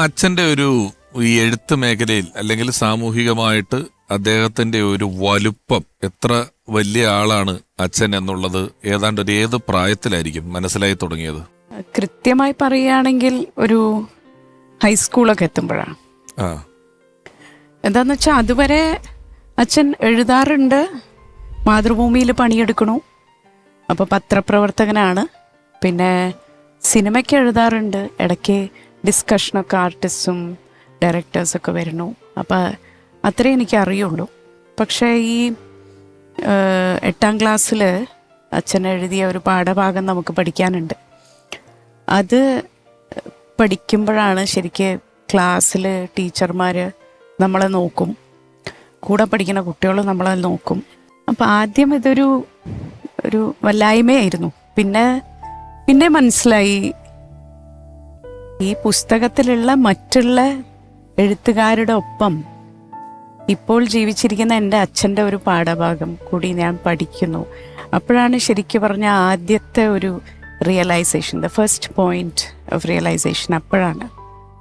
അച്ഛന്റെ ഒരു ഈ എഴുത്ത് മേഖലയിൽ അല്ലെങ്കിൽ സാമൂഹികമായിട്ട് അദ്ദേഹത്തിന്റെ ഒരു വലുപ്പം എത്ര വലിയ ആളാണ് അച്ഛൻ എന്നുള്ളത് ഏതാണ്ട് ഒരു ഏത് പ്രായത്തിലായിരിക്കും മനസ്സിലായി തുടങ്ങിയത്? കൃത്യമായി പറയുകയാണെങ്കിൽ ഒരു ഹൈസ്കൂളൊക്കെ എത്തുമ്പോഴാണ്. ആ. എന്താന്ന് വെച്ചാൽ അതുവരെ അച്ഛൻ എഴുതാറുണ്ട്. മാതൃഭൂമിയിൽ പണിയെടുക്കണു. അപ്പോൾ പത്രപ്രവർത്തകനാണ്. പിന്നെ സിനിമയ്ക്ക് എഴുതാറുണ്ട്. ഇടയ്ക്ക് ഡിസ്കഷനൊക്കെ ആർട്ടിസ്റ്റും ഡയറക്ടേഴ്സൊക്കെ വരുന്നു. അപ്പോൾ അത്രേ എനിക്ക് അറിയുള്ളൂ പക്ഷേ ഈ എട്ടാം ക്ലാസ്സിൽ അച്ഛൻ എഴുതിയ ഒരു പാഠഭാഗം നമുക്ക് പഠിക്കാനുണ്ട്. അത് പഠിക്കുമ്പോഴാണ് ശരിക്കും ക്ലാസ്സിൽ ടീച്ചർമാർ നമ്മളെ നോക്കും. കൂടെ പഠിക്കുന്ന കുട്ടികൾ നമ്മളെ നോക്കും. അപ്പം ആദ്യം ഇതൊരു ഒരു വല്ലായ്മയായിരുന്നു. പിന്നെ പിന്നെ മനസ്സിലായി ഈ പുസ്തകത്തിലുള്ള മറ്റുള്ള എഴുത്തുകാരുടെ ഒപ്പം ഇപ്പോൾ ജീവിച്ചിരിക്കുന്ന എന്റെ അച്ഛന്റെ ഒരു പാഠഭാഗം കൂടി ഞാൻ പഠിക്കുന്നു. അപ്പോഴാണ് ശരിക്കും പറഞ്ഞ ആദ്യത്തെ ഒരു realisation the first point of realisation അപ്പോഴാണ്.